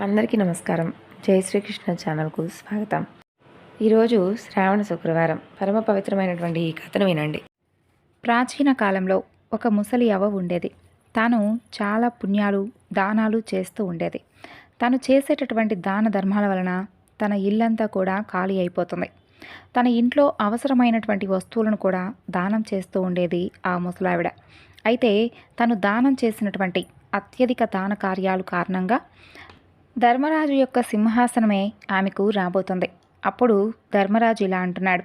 అందరికీ నమస్కారం. జై శ్రీకృష్ణ ఛానల్కు స్వాగతం. ఈరోజు శ్రావణ శుక్రవారం. పరమ పవిత్రమైనటువంటి ఈ కథను వినండి. ప్రాచీన కాలంలో ఒక ముసలి అవ్వ ఉండేది. తాను చాలా పుణ్యాలు దానాలు చేస్తూ ఉండేది. తను చేసేటటువంటి దాన ధర్మాల వలన తన ఇల్లంతా కూడా ఖాళీ అయిపోతుంది. తన ఇంట్లో అవసరమైనటువంటి వస్తువులను కూడా దానం చేస్తూ ఉండేది ఆ ముసలావిడ. అయితే తను దానం చేసినటువంటి అత్యధిక దాన కార్యాలు కారణంగా ధర్మరాజు యొక్క సింహాసనమే ఆమెకు రాబోతుంది. అప్పుడు ధర్మరాజు ఇలా అంటున్నాడు.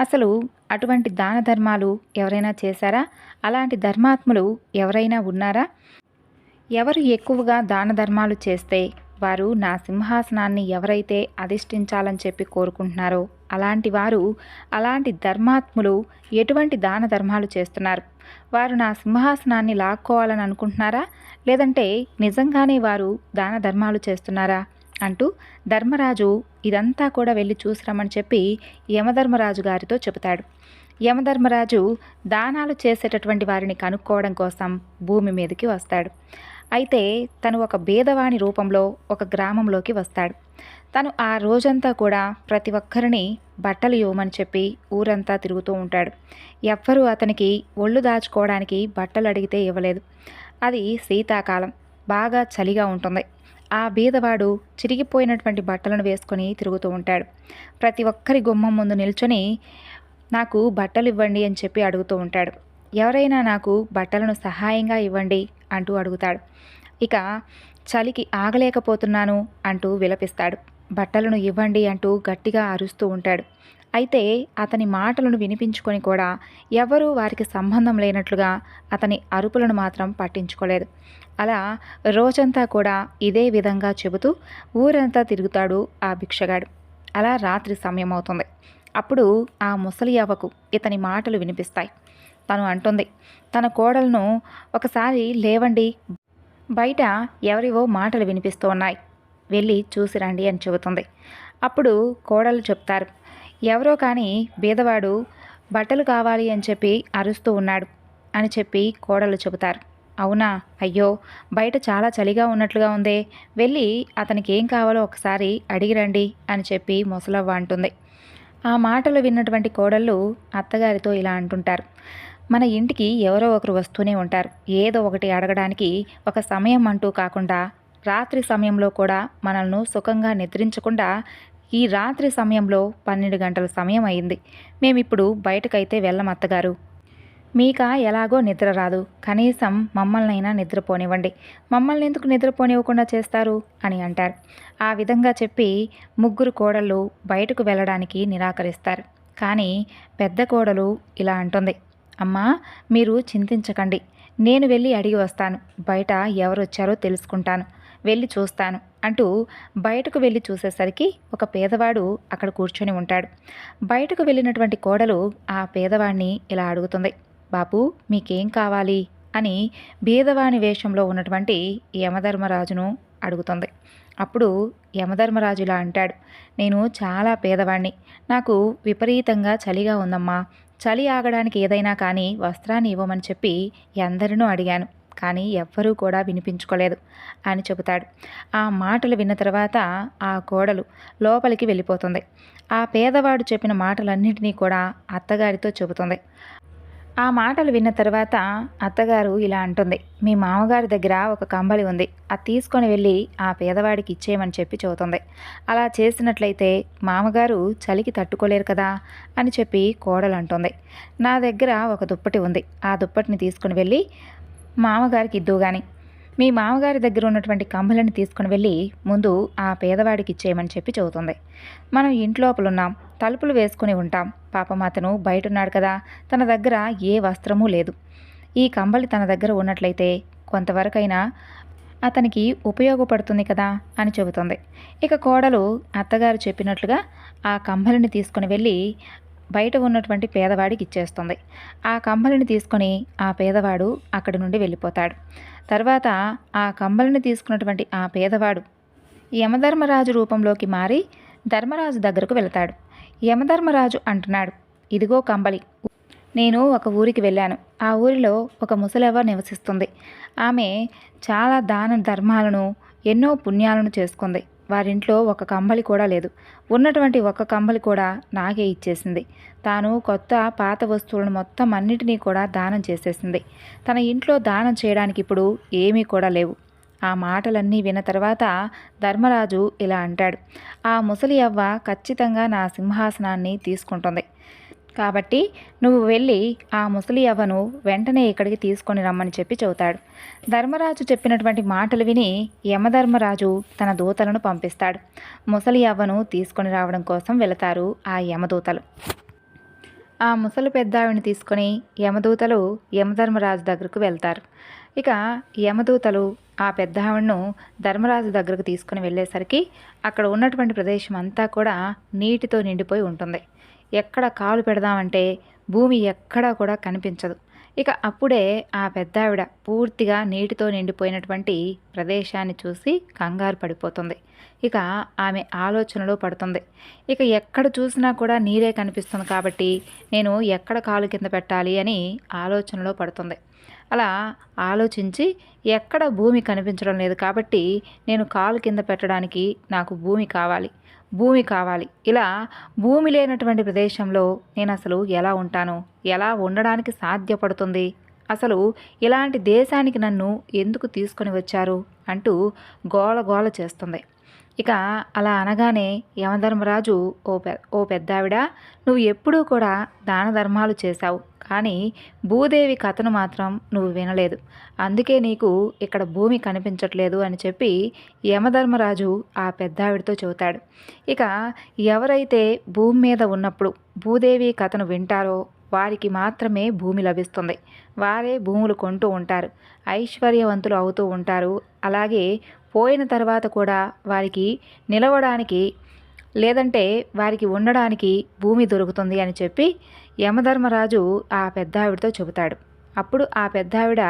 అసలు అటువంటి దాన ధర్మాలు ఎవరైనా చేశారా? అలాంటి ధర్మాత్ములు ఎవరైనా ఉన్నారా? ఎవరు ఎక్కువగా దాన ధర్మాలు చేస్తే వారు నా సింహాసనాన్ని ఎవరైతే అధిష్ఠించాలని చెప్పి కోరుకుంటున్నారో అలాంటి వారు అలాంటి ధర్మాత్ములు ఎటువంటి దాన ధర్మాలు చేస్తున్నారు? వారు నా సింహాసనాన్ని లాక్కోవాలని అనుకుంటున్నారా? లేదంటే నిజంగానే వారు దాన ధర్మాలు చేస్తున్నారా? అంటూ ధర్మరాజు ఇదంతా కూడా వెళ్ళి చూసిరమ్మని చెప్పి యమధర్మరాజు గారితో చెబుతాడు. యమధర్మరాజు దానాలు చేసేటటువంటి వారిని కనుక్కోవడం కోసం భూమి మీదకి వస్తాడు. అయితే తను ఒక భేదవాణి రూపంలో ఒక గ్రామంలోకి వస్తాడు. తను ఆ రోజంతా కూడా ప్రతి ఒక్కరిని బట్టలు ఇవ్వమని చెప్పి ఊరంతా తిరుగుతూ ఉంటాడు. ఎవ్వరూ అతనికి ఒళ్ళు దాచుకోవడానికి బట్టలు అడిగితే ఇవ్వలేదు. అది శీతాకాలం. బాగా చలిగా ఉంటుంది. ఆ బీదవాడు చిరిగిపోయినటువంటి బట్టలను వేసుకొని తిరుగుతూ ఉంటాడు. ప్రతి ఒక్కరి గుమ్మం ముందు నిల్చొని నాకు బట్టలు ఇవ్వండి అని చెప్పి అడుగుతూ ఉంటాడు. ఎవరైనా నాకు బట్టలను సహాయంగా ఇవ్వండి అంటూ అడుగుతాడు. ఇక చలికి ఆగలేకపోతున్నాను అంటూ విలపిస్తాడు. బట్టలను ఇవ్వండి అంటూ గట్టిగా అరుస్తూ ఉంటాడు. అయితే అతని మాటలను వినిపించుకొని కూడా ఎవరూ వారికి సంబంధం లేనట్లుగా అతని అరుపులను మాత్రం పట్టించుకోలేదు. అలా రోజంతా కూడా ఇదే విధంగా చెబుతూ ఊరంతా తిరుగుతాడు ఆ భిక్షగాడు. అలా రాత్రి సమయం అవుతుంది అప్పుడు ఆ ముసలి అవ్వకు ఇతని మాటలు వినిపిస్తాయి. తను అంటుంది. తన కోడలను ఒకసారి లేవండి. బయట ఎవరివో మాటలు వినిపిస్తూ ఉన్నాయి. వెళ్ళి చూసి రండి అని చెబుతుంది. అప్పుడు కోడలు చెప్తారు. ఎవరో కానీ బీదవాడు బట్టలు కావాలి అని చెప్పి అరుస్తూ ఉన్నాడు అని చెప్పి కోడలు చెబుతారు. అవునా? అయ్యో! బయట చాలా చలిగా ఉన్నట్లుగా ఉందే. వెళ్ళి అతనికి ఏం కావాలో ఒకసారి అడిగిరండి అని చెప్పి ముసలవ్వ అంటుంది. ఆ మాటలు విన్నటువంటి కోడళ్ళు అత్తగారితో ఇలా అంటుంటారు. మన ఇంటికి ఎవరో ఒకరు వస్తూనే ఉంటారు. ఏదో ఒకటి అడగడానికి ఒక సమయం అంటూ కాకుండా రాత్రి సమయంలో కూడా మనల్ని సుఖంగా నిద్రించకుండా ఈ రాత్రి సమయంలో పన్నెండు గంటల సమయం అయింది. మేమిప్పుడు బయటకైతే వెళ్ళం అత్తగారు. మీక ఎలాగో నిద్ర రాదు. కనీసం మమ్మల్నైనా నిద్రపోనివ్వండి. మమ్మల్ని ఎందుకు నిద్రపోనివ్వకుండా చేస్తారు? అని అంటారు. ఆ విధంగా చెప్పి ముగ్గురు కోడళ్ళు బయటకు వెళ్ళడానికి నిరాకరిస్తారు. కానీ పెద్ద కోడలు ఇలా అంటుంది. అమ్మా మీరు చింతించకండి. నేను వెళ్ళి అడిగి వస్తాను. బయట ఎవరు వచ్చారో తెలుసుకుంటాను. వెళ్ళి చూస్తాను అంటూ బయటకు వెళ్ళి చూసేసరికి ఒక పేదవాడు అక్కడ కూర్చొని ఉంటాడు. బయటకు వెళ్ళినటువంటి కోడలు ఆ పేదవాడిని ఇలా అడుగుతుంది. బాపు మీకేం కావాలి? అని బీదవాణి వేషంలో ఉన్నటువంటి యమధర్మరాజును అడుగుతుంది. అప్పుడు యమధర్మరాజు ఇలా అంటాడు. నేను చాలా పేదవాణ్ణి. నాకు విపరీతంగా చలిగా ఉందమ్మా. చలి ఆగడానికి ఏదైనా కానీ వస్త్రాన్ని ఇవ్వమని చెప్పి ఎందరినో అడిగాను కానీ ఎవ్వరూ కూడా వినిపించుకోలేదు అని చెబుతాడు. ఆ మాటలు విన్న తర్వాత ఆ కోడలు లోపలికి వెళ్ళిపోతుంది. ఆ పేదవాడు చెప్పిన మాటలన్నింటినీ కూడా అత్తగారితో చెబుతుంది. ఆ మాటలు విన్న తర్వాత అత్తగారు ఇలా అంటుంది మీ మామగారి దగ్గర ఒక కంబలి ఉంది అది తీసుకొని వెళ్ళి ఆ పేదవాడికి ఇచ్చేయమని చెప్పి చెబుతుంది. అలా చేసినట్లయితే మామగారు చలికి తట్టుకోలేరు కదా అని చెప్పి కోడలు అంటుంది. నా దగ్గర ఒక దుప్పటి ఉంది ఆ దుప్పటిని తీసుకుని వెళ్ళి మామగారికి ఇద్దు కానీ మీ మామగారి దగ్గర ఉన్నటువంటి కంబలని తీసుకుని వెళ్ళి ముందు ఆ పేదవాడికి ఇచ్చేయమని చెప్పి చెబుతుంది. మనం ఇంట్లోపల ఉన్నాం తలుపులు వేసుకుని ఉంటాం. పాపం అతను బయట ఉన్నాడు కదా తన దగ్గర ఏ వస్త్రమూ లేదు. ఈ కంబలి తన దగ్గర ఉన్నట్లయితే కొంతవరకైనా అతనికి ఉపయోగపడుతుంది కదా అని చెబుతుంది. ఇక కోడలు అత్తగారు చెప్పినట్లుగా ఆ కంబలిని తీసుకుని వెళ్ళి బయట ఉన్నటువంటి పేదవాడికి ఇచ్చేస్తుంది. ఆ కంబలిని తీసుకొని ఆ పేదవాడు అక్కడి నుండి వెళ్ళిపోతాడు. తర్వాత ఆ కంబలిని తీసుకున్నటువంటి ఆ పేదవాడు యమధర్మరాజు రూపంలోకి మారి ధర్మరాజు దగ్గరకు వెళతాడు. యమధర్మరాజు అంటున్నాడు ఇదిగో కంబలి నేను ఒక ఊరికి వెళ్ళాను. ఆ ఊరిలో ఒక ముసలెవ నివసిస్తుంది. ఆమె చాలా దాన ధర్మాలను ఎన్నో పుణ్యాలను చేసుకుంది. వారింట్లో ఒక కంబలి కూడా లేదు. ఉన్నటువంటి ఒక కంబలి కూడా నాకే ఇచ్చేసింది. తాను కొత్త పాత వస్తువులను మొత్తం అన్నిటినీ కూడా దానం చేసేసింది. తన ఇంట్లో దానం చేయడానికి ఇప్పుడు ఏమీ కూడా లేవు. ఆ మాటలన్నీ విన్న తర్వాత ధర్మరాజు ఇలా అంటాడు. ఆ ముసలి అవ్వ ఖచ్చితంగా నా సింహాసనాన్ని తీసుకుంటుంది. కాబట్టి నువ్వు వెళ్ళి ఆ ముసలి అవ్వను వెంటనే ఇక్కడికి తీసుకొని రమ్మని చెప్పి చెబుతాడు. ధర్మరాజు చెప్పినటువంటి మాటలు విని యమధర్మరాజు తన దూతలను పంపిస్తాడు. ముసలి అవ్వను తీసుకొని రావడం కోసం వెళతారు ఆ యమదూతలు. ఆ ముసలి పెద్దావిని తీసుకొని యమదూతలు యమధర్మరాజు దగ్గరకు వెళ్తారు. ఇక యమదూతలు ఆ పెద్ద ఆవిడను ధర్మరాజు దగ్గరకు తీసుకుని వెళ్ళేసరికి అక్కడ ఉన్నటువంటి ప్రదేశం అంతా కూడా నీటితో నిండిపోయి ఉంటుంది. ఎక్కడ కాలు పెడదామంటే భూమి ఎక్కడా కూడా కనిపించదు. ఇక అప్పుడే ఆ పెద్దావిడ పూర్తిగా నీటితో నిండిపోయినటువంటి ప్రదేశాన్ని చూసి కంగారు పడిపోతుంది. ఇక ఆమె ఆలోచనలో పడుతుంది. ఇక ఎక్కడ చూసినా కూడా నీరే కనిపిస్తుంది కాబట్టి నేను ఎక్కడ కాలు కింద పెట్టాలి అని ఆలోచనలో పడుతుంది. అలా ఆలోచించి ఎక్కడ భూమి కనిపించడం లేదు కాబట్టి నేను కాలు కింద పెట్టడానికి నాకు భూమి కావాలి. భూమి కావాలి. ఇలా భూమి లేనటువంటి ప్రదేశంలో నేను అసలు ఎలా ఉంటాను? ఎలా ఉండడానికి సాధ్యపడుతుంది? అసలు ఇలాంటి దేశానికి నన్ను ఎందుకు తీసుకొని వచ్చారు? అంటూ గోల గోళ చేస్తుంది. ఇక అలా అనగానే యమధర్మరాజు ఓ పె ఓ పెద్దావిడ నువ్వు ఎప్పుడూ కూడా దాన ధర్మాలు చేశావు. కానీ భూదేవి కథను మాత్రం నువ్వు వినలేదు. అందుకే నీకు ఇక్కడ భూమి కనిపించట్లేదు అని చెప్పి యమధర్మరాజు ఆ పెద్దావిడితో చెబుతాడు. ఇక ఎవరైతే భూమి మీద ఉన్నప్పుడు భూదేవి కథను వింటారో వారికి మాత్రమే భూమి లభిస్తుంది. వారే భూములు కొంటూ ఉంటారు. ఐశ్వర్యవంతులు అవుతూ ఉంటారు. అలాగే పోయిన తర్వాత కూడా వారికి నిలవడానికి లేదంటే వారికి ఉండడానికి భూమి దొరుకుతుంది అని చెప్పి యమధర్మరాజు ఆ పెద్దావిడతో చెబుతాడు. అప్పుడు ఆ పెద్దావిడ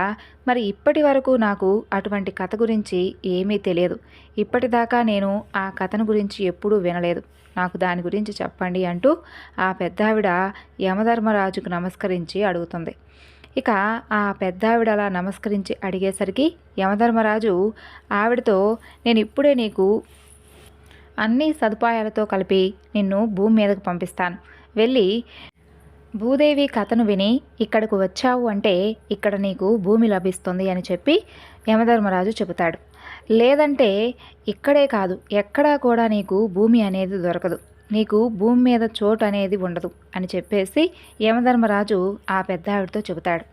మరి ఇప్పటి వరకు నాకు అటువంటి కథ గురించి ఏమీ తెలియదు. ఇప్పటిదాకా నేను ఆ కథను గురించి ఎప్పుడూ వినలేదు. నాకు దాని గురించి చెప్పండి అంటూ ఆ పెద్దావిడ యమధర్మరాజుకు నమస్కరించి అడుగుతుంది. ఇక ఆ పెద్దావిడ అలా నమస్కరించి అడిగేసరికి యమధర్మరాజు ఆవిడతో నేను ఇప్పుడే నీకు అన్ని సదుపాయాలతో కలిపి నిన్ను భూమి మీదకు పంపిస్తాను. వెళ్ళి భూదేవి కథను విని ఇక్కడకు వచ్చావు అంటే ఇక్కడ నీకు భూమి లభిస్తుంది అని చెప్పి యమధర్మరాజు చెబుతాడు. లేదంటే ఇక్కడే కాదు ఎక్కడా కూడా నీకు భూమి అనేది దొరకదు. నీకు భూమి మీద చోటు అనేది ఉండదు అని చెప్పేసి యమధర్మరాజు ఆ పెద్ద ఆవిడతో చెబుతాడు.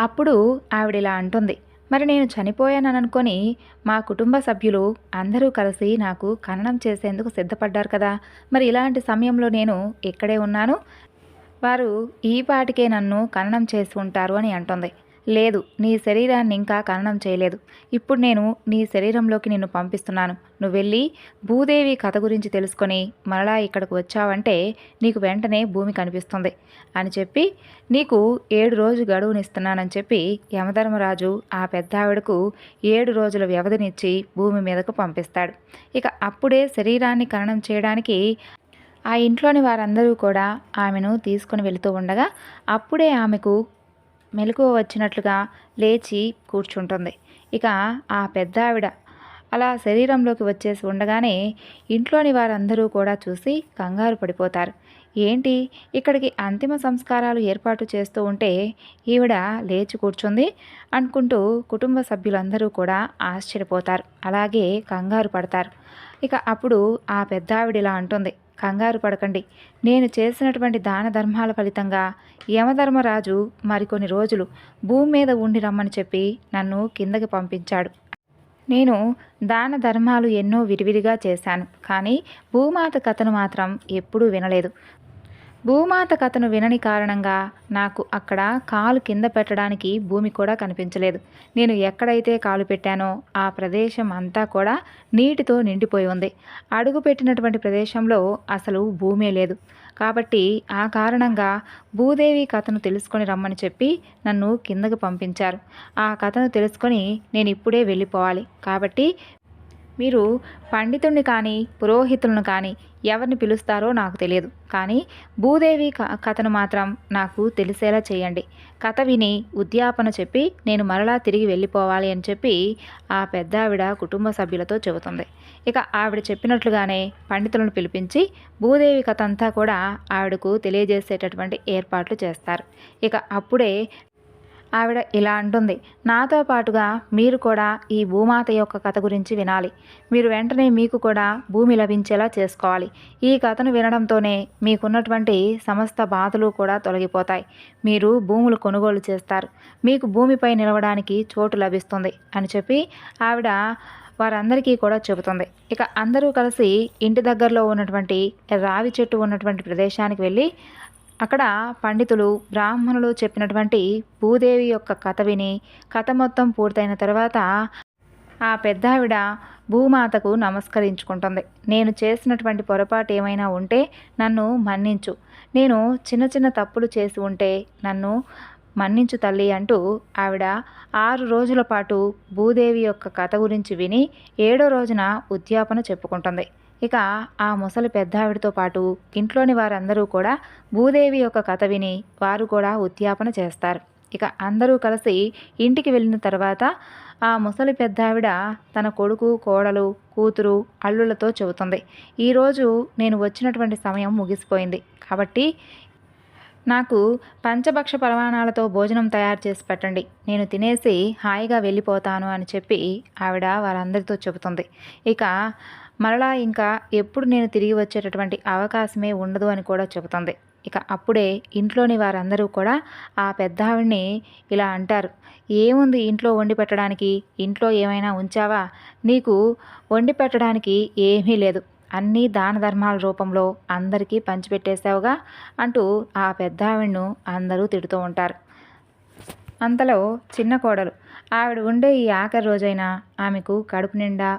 అప్పుడు ఆవిడ ఇలా అంటుంది మరి నేను చనిపోయానని అనుకొని మా కుటుంబ సభ్యులు అందరూ కలిసి నాకు ఖననం చేసేందుకు సిద్ధపడ్డారు కదా. మరి ఇలాంటి సమయంలో నేను ఇక్కడే ఉన్నాను? వారు ఈ పాటికే నన్ను ఖననం చేసి ఉంటారు అని అంటుంది. లేదు నీ శరీరాన్ని ఇంకా ఖననం చేయలేదు. ఇప్పుడు నేను నీ శరీరంలోకి నిన్ను పంపిస్తున్నాను. నువ్వు వెళ్ళి భూదేవి కథ గురించి తెలుసుకొని మరలా ఇక్కడికి వచ్చావంటే నీకు వెంటనే భూమి కనిపిస్తుంది అని చెప్పి నీకు ఏడు రోజు గడువునిస్తున్నానని చెప్పి యమధర్మరాజు ఆ పెద్ద ఆవిడకు ఏడు రోజుల వ్యవధినిచ్చి భూమి మీదకు పంపిస్తాడు. ఇక అప్పుడే శరీరాన్ని ఖననం చేయడానికి ఆ ఇంట్లోని వారందరూ కూడా ఆమెను తీసుకొని వెళుతూ ఉండగా అప్పుడే ఆమెకు మెలకువ వచ్చినట్లుగా లేచి కూర్చుంటుంది. ఇక ఆ పెద్ద ఆవిడ అలా శరీరంలోకి వచ్చేసి ఉండగానే ఇంట్లోని వారందరూ కూడా చూసి కంగారు పడిపోతారు. ఏంటి? ఇక్కడికి అంతిమ సంస్కారాలు ఏర్పాటు చేస్తూ ఉంటే ఈవిడ లేచి కూర్చుంది అనుకుంటూ కుటుంబ సభ్యులందరూ కూడా ఆశ్చర్యపోతారు. అలాగే కంగారు పడతారు. ఇక అప్పుడు ఆ పెద్ద ఆవిడ ఇలా అంటుంది. కంగారు పడకండి. నేను చేసినటువంటి దాన ధర్మాల ఫలితంగా యమధర్మరాజు మరికొన్ని రోజులు భూమి మీద ఉండి రమ్మని చెప్పి నన్ను కిందకి పంపించాడు. నేను దాన ధర్మాలు ఎన్నో విరివిరిగా చేశాను. కానీ భూమాత కథను మాత్రం ఎప్పుడూ వినలేదు. భూమాత కథను వినని కారణంగా నాకు అక్కడ కాలు కింద పెట్టడానికి భూమి కూడా కనిపించలేదు. నేను ఎక్కడైతే కాలు పెట్టానో ఆ ప్రదేశం అంతా కూడా నీటితో నిండిపోయి ఉంది. అడుగు పెట్టినటువంటి ప్రదేశంలో అసలు భూమే లేదు. కాబట్టి ఆ కారణంగా భూదేవి కథను తెలుసుకొని రమ్మని చెప్పి నన్ను కిందకు పంపించారు. ఆ కథను తెలుసుకొని నేను ఇప్పుడే వెళ్ళిపోవాలి. కాబట్టి మీరు పండితుడిని కానీ పురోహితులను కానీ ఎవరిని పిలుస్తారో నాకు తెలియదు. కానీ భూదేవి క- కథను మాత్రం నాకు తెలిసేలా చేయండి. కథ విని ఉద్యాపన చెప్పి నేను మరలా తిరిగి వెళ్ళిపోవాలి అని చెప్పి ఆ పెద్ద ఆవిడ కుటుంబ సభ్యులతో చెబుతుంది. ఇక ఆవిడ చెప్పినట్లుగానే పండితులను పిలిపించి భూదేవి కథ అంతా కూడా ఆవిడకు తెలియజేసేటటువంటి ఏర్పాట్లు చేస్తారు. ఇక అప్పుడే ఆవిడ ఇలా అంటుంది. నాతో పాటుగా మీరు కూడా ఈ భూమాత యొక్క కథ గురించి వినాలి. మీరు వెంటనే మీకు కూడా భూమి లభించేలా చేసుకోవాలి. ఈ కథను వినడంతోనే మీకున్నటువంటి సమస్త బాధలు కూడా తొలగిపోతాయి. మీరు భూములు కొనుగోలు చేస్తారు. మీకు భూమిపై నిలవడానికి చోటు లభిస్తుంది అని చెప్పి ఆవిడ వారందరికీ కూడా చెబుతుంది. ఇక అందరూ కలిసి ఇంటి దగ్గరలో ఉన్నటువంటి రావి చెట్టు ఉన్నటువంటి ప్రదేశానికి వెళ్ళి అక్కడ పండితులు బ్రాహ్మణులు చెప్పినటువంటి భూదేవి యొక్క కథ విని కథ మొత్తం పూర్తయిన తర్వాత ఆ పెద్దావిడ భూమాతకు నమస్కరించుకుంటుంది. నేను చేసినటువంటి పొరపాటు ఏమైనా ఉంటే నన్ను మన్నించు. నేను చిన్న చిన్న తప్పులు చేసి ఉంటే నన్ను మన్నించు తల్లి అంటూ ఆవిడ ఆరు రోజుల పాటు భూదేవి యొక్క కథ గురించి విని ఏడో రోజున ఉద్యాపన చెప్పుకుంటుంది. ఇక ఆ ముసలి పెద్దావిడితో పాటు ఇంట్లోని వారందరూ కూడా భూదేవి యొక్క కథ విని వారు కూడా ఉద్యాపన చేస్తారు. ఇక అందరూ కలిసి ఇంటికి వెళ్ళిన తర్వాత ఆ ముసలి పెద్దావిడ తన కొడుకు కోడలు కూతురు అల్లులతో చెబుతుంది. ఈరోజు నేను వచ్చినటువంటి సమయం ముగిసిపోయింది. కాబట్టి నాకు పంచభక్ష పరమాణాలతో భోజనం తయారు చేసి పెట్టండి. నేను తినేసి హాయిగా వెళ్ళిపోతాను అని చెప్పి ఆవిడ వారందరితో చెబుతుంది. ఇక మరలా ఇంకా ఎప్పుడు నేను తిరిగి వచ్చేటటువంటి అవకాశమే ఉండదు అని కూడా చెబుతుంది. ఇక అప్పుడే ఇంట్లోని వారందరూ కూడా ఆ పెద్ద ఆవిడ్ని ఇలా అంటారు. ఏముంది ఇంట్లో వండి పెట్టడానికి? ఇంట్లో ఏమైనా ఉంచావా? నీకు వండి పెట్టడానికి ఏమీ లేదు. అన్నీ దాన ధర్మాల రూపంలో అందరికీ పంచిపెట్టేశావుగా అంటూ ఆ పెద్ద ఆవిడను అందరూ తిడుతూ ఉంటారు. అంతలో చిన్న కోడలు ఆవిడ ఉండే ఈ ఆఖరి రోజైనా ఆమెకు కడుపు నిండా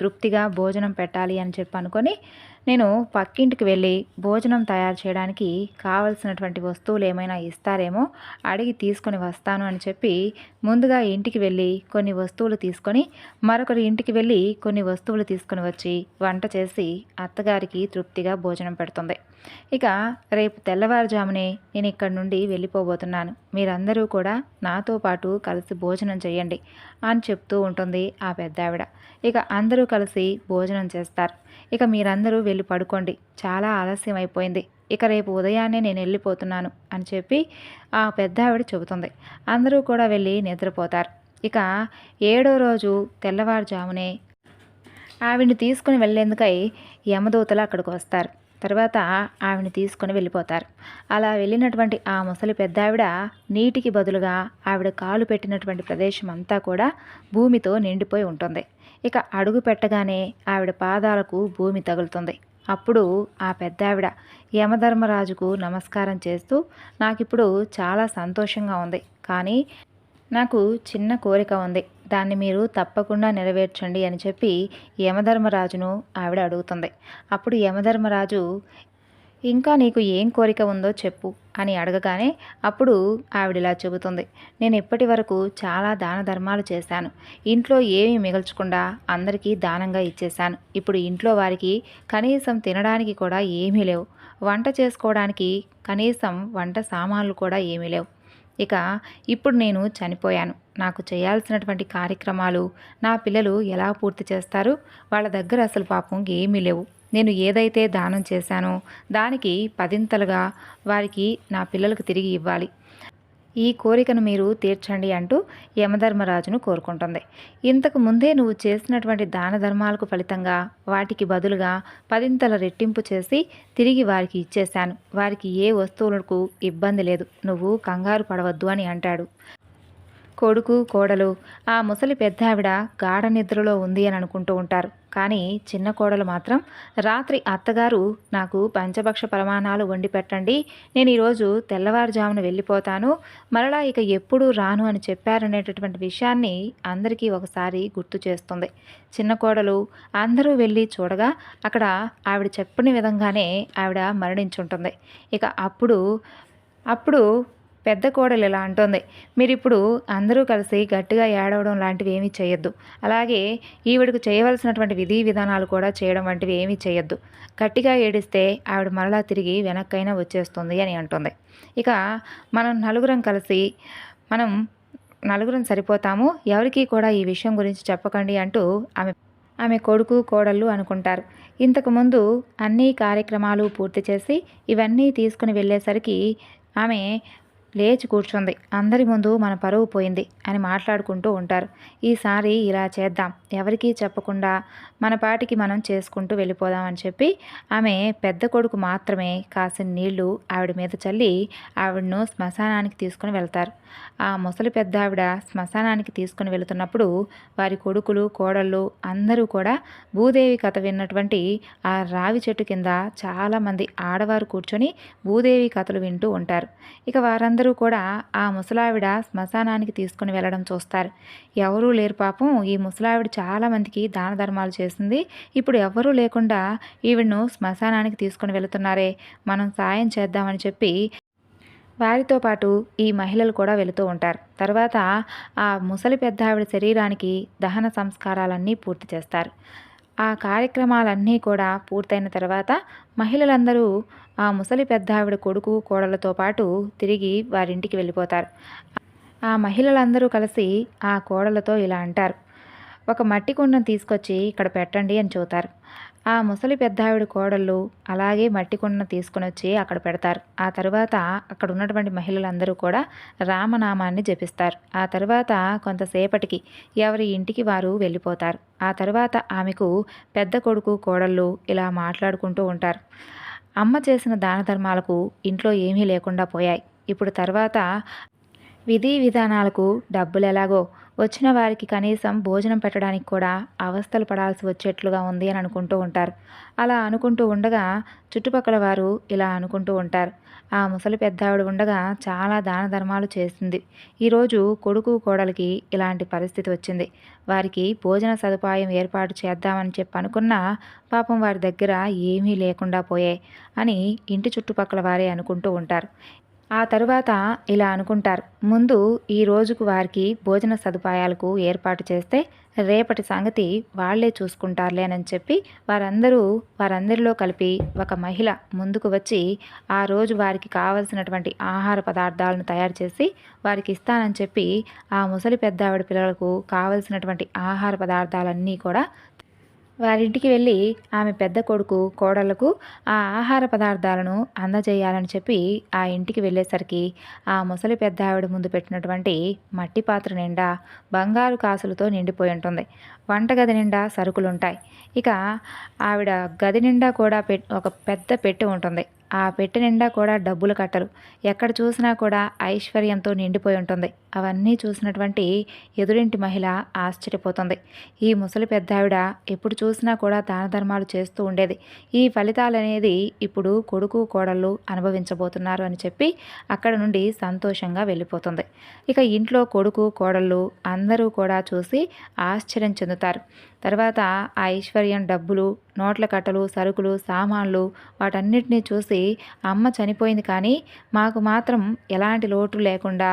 తృప్తిగా భోజనం పెట్టాలి అని చెప్పి అనుకొని నేను పక్కింటికి వెళ్ళి భోజనం తయారు చేయడానికి కావలసినటువంటి వస్తువులు ఏమైనా ఇస్తారేమో అడిగి తీసుకొని వస్తాను అని చెప్పి ముందుగా ఇంటికి వెళ్ళి కొన్ని వస్తువులు తీసుకొని మరొకరి ఇంటికి వెళ్ళి కొన్ని వస్తువులు తీసుకొని వచ్చి వంట చేసి అత్తగారికి తృప్తిగా భోజనం పెడుతుంది. ఇక రేపు తెల్లవారుజామునే నేను ఇక్కడ నుండి వెళ్ళిపోబోతున్నాను. మీరందరూ కూడా నాతో పాటు కలిసి భోజనం చేయండి అని చెప్తూ ఉంటుంది ఆ పెద్ద ఆవిడ ఇక అందరూ కలిసి భోజనం చేస్తారు. ఇక మీరందరూ వెళ్ళి పడుకోండి. చాలా ఆలస్యం అయిపోయింది. ఇక రేపు ఉదయాన్నే నేను వెళ్ళిపోతున్నాను అని చెప్పి ఆ పెద్ద ఆవిడ చెబుతుంది. అందరూ కూడా వెళ్ళి నిద్రపోతారు. ఇక ఏడో రోజు తెల్లవారుజామునే ఆవిడ్ని తీసుకుని వెళ్ళేందుకై యమదూతలు అక్కడికి వస్తారు. తర్వాత ఆవిడని తీసుకొని వెళ్ళిపోతారు. అలా వెళ్ళినటువంటి ఆ ముసలి పెద్దావిడ నీటికి బదులుగా ఆవిడ కాలు పెట్టినటువంటి ప్రదేశం అంతా కూడా భూమితో నిండిపోయి ఉంటుంది. ఇక అడుగు పెట్టగానే ఆవిడ పాదాలకు భూమి తగులుతుంది. అప్పుడు ఆ పెద్దావిడ యమధర్మరాజుకు నమస్కారం చేస్తూ నాకిప్పుడు చాలా సంతోషంగా ఉంది. కానీ నాకు చిన్న కోరిక ఉంది. దాన్ని మీరు తప్పకుండా నెరవేర్చండి అని చెప్పి యమధర్మరాజును ఆవిడ అడుగుతుంది. అప్పుడు యమధర్మరాజు ఇంకా నీకు ఏం కోరిక ఉందో చెప్పు అని అడగగానే అప్పుడు ఆవిడిలా చెబుతుంది. నేను ఇప్పటి వరకు చాలా దాన ధర్మాలు చేశాను. ఇంట్లో ఏమీ మిగల్చకుండా అందరికీ దానంగా ఇచ్చేశాను. ఇప్పుడు ఇంట్లో వారికి కనీసం తినడానికి కూడా ఏమీ లేవు. వంట చేసుకోవడానికి కనీసం వంట సామాన్లు కూడా ఏమీ లేవు. ఇక ఇప్పుడు నేను చనిపోయాను. నాకు చేయాల్సినటువంటి కార్యక్రమాలు నా పిల్లలు ఎలా పూర్తి చేస్తారు? వాళ్ళ దగ్గర అసలు పాపం ఏమీ లేవు. నేను ఏదైతే దానం చేశానో దానికి పదింతలుగా వారికి నా పిల్లలకు తిరిగి ఇవ్వాలి. ఈ కోరికను మీరు తీర్చండి అంటూ యమధర్మరాజును కోరుకుంటుంది. ఇంతకు ముందే నువ్వు చేసినటువంటి దాన ధర్మాలకు ఫలితంగా వాటికి బదులుగా పదింతల రెట్టింపు చేసి తిరిగి వారికి ఇచ్చేశాను. వారికి ఏ వస్తువులకు ఇబ్బంది లేదు. నువ్వు కంగారు పడవద్దు అని అంటాడు. కొడుకు కోడలు ఆ ముసలి పెద్దావిడ గాఢ నిద్రలో ఉంది అని అనుకుంటూ ఉంటారు. కానీ చిన్న కోడలు మాత్రం రాత్రి అత్తగారు నాకు పంచభక్ష ప్రమాణాలు వండి పెట్టండి నేను ఈరోజు తెల్లవారుజామున వెళ్ళిపోతాను మరలా ఇక ఎప్పుడూ రాను అని చెప్పారనేటటువంటి విషయాన్ని అందరికీ ఒకసారి గుర్తు చేస్తుంది. చిన్న కోడలు అందరూ వెళ్ళి చూడగా అక్కడ ఆవిడ చెప్పని విధంగానే ఆవిడ మరణించుంటుంది. ఇక అప్పుడు అప్పుడు పెద్ద కోడలు ఇలా అంటోంది. మీరు ఇప్పుడు అందరూ కలిసి గట్టిగా ఏడవడం లాంటివి ఏమీ చేయొద్దు అలాగే ఈవిడకు చేయవలసినటువంటి విధి విధానాలు కూడా చేయడం వంటివి ఏమీ చేయొద్దు గట్టిగా ఏడిస్తే ఆవిడ మరలా తిరిగి వెనక్కైనా వచ్చేస్తుంది అని అంటుంది. ఇక మనం నలుగురం కలిసి మనం నలుగురం సరిపోతాము. ఎవరికీ కూడా ఈ విషయం గురించి చెప్పకండి అంటూ ఆమె ఆమె కొడుకు కోడళ్ళు అనుకుంటారు. ఇంతకుముందు అన్ని కార్యక్రమాలు పూర్తి చేసి ఇవన్నీ తీసుకుని వెళ్ళేసరికి ఆమె లేచి కూర్చుంది. అందరి ముందు మన పరువు పోయింది అని మాట్లాడుకుంటూ ఉంటారు. ఈసారి ఇలా చేద్దాం. ఎవరికీ చెప్పకుండా మన పాటికి మనం చేసుకుంటూ వెళ్ళిపోదామని చెప్పి ఆమె పెద్ద కొడుకు మాత్రమే కాసిన నీళ్ళు ఆవిడ మీద చల్లి ఆవిడను శ్మశానానికి తీసుకుని వెళ్తారు. ఆ ముసలి పెద్ద ఆవిడ శ్మశానానికి తీసుకుని వెళుతున్నప్పుడు వారి కొడుకులు కోడళ్ళు అందరూ కూడా భూదేవి కథ విన్నటువంటి ఆ రావి చెట్టు కింద చాలామంది ఆడవారు కూర్చొని భూదేవి కథలు వింటూ ఉంటారు. ఇక వారందరూ కూడా ఆ ముసలావిడ శ్మశానానికి తీసుకుని వెళ్ళడం చూస్తారు. ఎవరూ లేరు పాపం. ఈ ముసలావిడ చాలామందికి దాన ధర్మాలు చేస్తారు చేసింది. ఇప్పుడు ఎవ్వరూ లేకుండా ఈవిడ్ను శ్మశానానికి తీసుకుని వెళుతున్నారే. మనం సాయం చేద్దామని చెప్పి వారితో పాటు ఈ మహిళలు కూడా వెళుతూ ఉంటారు. తర్వాత ఆ ముసలి పెద్ద ఆవిడ శరీరానికి దహన సంస్కారాలన్నీ పూర్తి చేస్తారు. ఆ కార్యక్రమాలన్నీ కూడా పూర్తయిన తర్వాత మహిళలందరూ ఆ ముసలి పెద్ద ఆవిడ కొడుకు కోడలతో పాటు తిరిగి వారింటికి వెళ్ళిపోతారు. ఆ మహిళలందరూ కలిసి ఆ కోడలతో ఇలా అంటారు. ఒక మట్టి కుండను తీసుకొచ్చి ఇక్కడ పెట్టండి అని చెబుతారు ఆ ముసలి పెద్దావిడ కోడళ్ళు అలాగే మట్టి కుండను తీసుకుని వచ్చి అక్కడ పెడతారు. ఆ తర్వాత అక్కడ ఉన్నటువంటి మహిళలందరూ కూడా రామనామాన్ని జపిస్తారు. ఆ తర్వాత కొంతసేపటికి ఎవరి ఇంటికి వారు వెళ్ళిపోతారు. ఆ తర్వాత ఆమెకు పెద్ద కొడుకు కోడళ్ళు ఇలా మాట్లాడుకుంటూ ఉంటారు. అమ్మ చేసిన దాన ధర్మాలకు ఇంట్లో ఏమీ లేకుండా పోయాయి. ఇప్పుడు తర్వాత విధి విధానాలకు డబ్బులు ఎలాగో వచ్చిన వారికి కనీసం భోజనం పెట్టడానికి కూడా అవస్థలు పడాల్సి వచ్చేట్లుగా ఉంది అని అనుకుంటూ ఉంటారు. అలా అనుకుంటూ ఉండగా చుట్టుపక్కల వారు ఇలా అనుకుంటూ ఉంటారు. ఆ ముసలి పెద్దావిడ ఉండగా చాలా దాన ధర్మాలు చేసింది. ఈరోజు కొడుకు కోడలికి ఇలాంటి పరిస్థితి వచ్చింది. వారికి భోజన సదుపాయం ఏర్పాటు చేద్దామని చెప్పి అనుకున్నా పాపం వారి దగ్గర ఏమీ లేకుండా పోయాయి అని ఇంటి చుట్టుపక్కల వారే అనుకుంటూ ఉంటారు. ఆ తరువాత ఇలా అనుకుంటారు. ముందు ఈ రోజుకు వారికి భోజన సదుపాయాలకు ఏర్పాటు చేస్తే రేపటి సంగతి వాళ్ళే చూసుకుంటారులేనని చెప్పి వారందరూ వారందరిలో కలిపి ఒక మహిళ ముందుకు వచ్చి ఆ రోజు వారికి కావలసినటువంటి ఆహార పదార్థాలను తయారు చేసి వారికి ఇస్తానని చెప్పి ఆ ముసలి పెద్దావిడ పిల్లలకు కావలసినటువంటి ఆహార పదార్థాలన్నీ కూడా వారింటికి వెళ్ళి ఆమె పెద్ద కొడుకు కోడళ్ళకు ఆ ఆహార పదార్థాలను అందజేయాలని చెప్పి ఆ ఇంటికి వెళ్ళేసరికి ఆ ముసలి పెద్ద ఆవిడ ముందు పెట్టినటువంటి మట్టి పాత్ర నిండా బంగారు కాసులతో నిండిపోయి ఉంటుంది. వంటగది నిండా సరుకులుంటాయి. ఇక ఆవిడ గది నిండా కూడా పె ఒక పెద్ద పెట్టి ఉంటుంది. ఆ పెట్టె నిండా కూడా డబ్బులు కట్టలు ఎక్కడ చూసినా కూడా ఐశ్వర్యంతో నిండిపోయి ఉంటుంది. అవన్నీ చూసినటువంటి ఎదురింటి మహిళ ఆశ్చర్యపోతుంది. ఈ ముసలి పెద్దావిడ ఎప్పుడు చూసినా కూడా దాన ధర్మాలు చేస్తూ ఉండేది. ఈ ఫలితాలు అనేది ఇప్పుడు కొడుకు కోడళ్ళు అనుభవించబోతున్నారు అని చెప్పి అక్కడ నుండి సంతోషంగా వెళ్ళిపోతుంది. ఇక ఇంట్లో కొడుకు కోడళ్ళు అందరూ కూడా చూసి ఆశ్చర్యం చెందుతారు. తర్వాత ఆ ఐశ్వర్యం డబ్బులు నోట్ల కట్టలు సరుకులు సామాన్లు వాటన్నిటినీ చూసి అమ్మ చనిపోయింది కానీ మాకు మాత్రం ఎలాంటి లోటు లేకుండా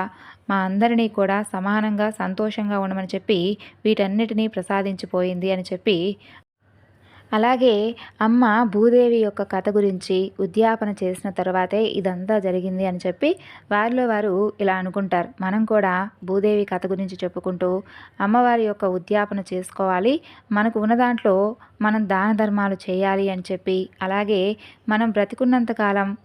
మా అందరినీ కూడా సమానంగా సంతోషంగా ఉండమని చెప్పి వీటన్నిటినీ ప్రసాదించిపోయింది అని చెప్పి అలాగే అమ్మ భూదేవి యొక్క కథ గురించి ఉద్యాపన చేసిన తర్వాతే ఇదంతా జరిగింది అని చెప్పి వారిలో వారు ఇలా అనుకుంటారు. మనం కూడా భూదేవి కథ గురించి చెప్పుకుంటూ అమ్మవారి యొక్క ఉద్యాపన చేసుకోవాలి. మనకు ఉన్న దాంట్లో మనం దాన ధర్మాలు చేయాలి అని చెప్పి అలాగే మనం బ్రతికున్నంతకాలం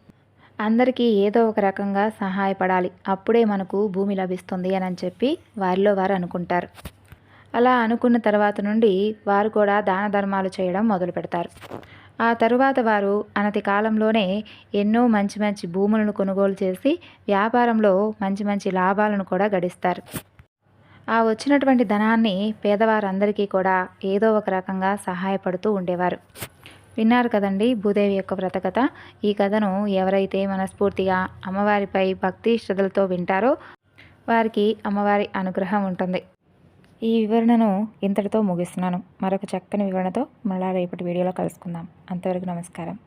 అందరికీ ఏదో ఒక రకంగా సహాయపడాలి. అప్పుడే మనకు భూమి లభిస్తుంది అని చెప్పి వారిలో వారు అనుకుంటారు. అలా అనుకున్న తర్వాత నుండి వారు కూడా దాన ధర్మాలు చేయడం మొదలు పెడతారు. ఆ తరువాత వారు అనతి కాలంలోనే ఎన్నో మంచి మంచి భూములను కొనుగోలు చేసి వ్యాపారంలో మంచి మంచి లాభాలను కూడా గడిస్తారు. ఆ వచ్చినటువంటి ధనాన్ని పేదవారందరికీ కూడా ఏదో ఒక రకంగా సహాయపడుతూ ఉండేవారు. విన్నారు కదండి భూదేవి యొక్క వ్రతకథ ఈ కథను ఎవరైతే మనస్ఫూర్తిగా అమ్మవారిపై భక్తి శ్రద్ధలతో వింటారో వారికి అమ్మవారి అనుగ్రహం ఉంటుంది. ఈ వివరణను ఇంతటితో ముగిస్తున్నాను. మరొక చక్కని వివరణతో మళ్ళా రేపటి వీడియోలో కలుసుకుందాం. అంతవరకు నమస్కారం.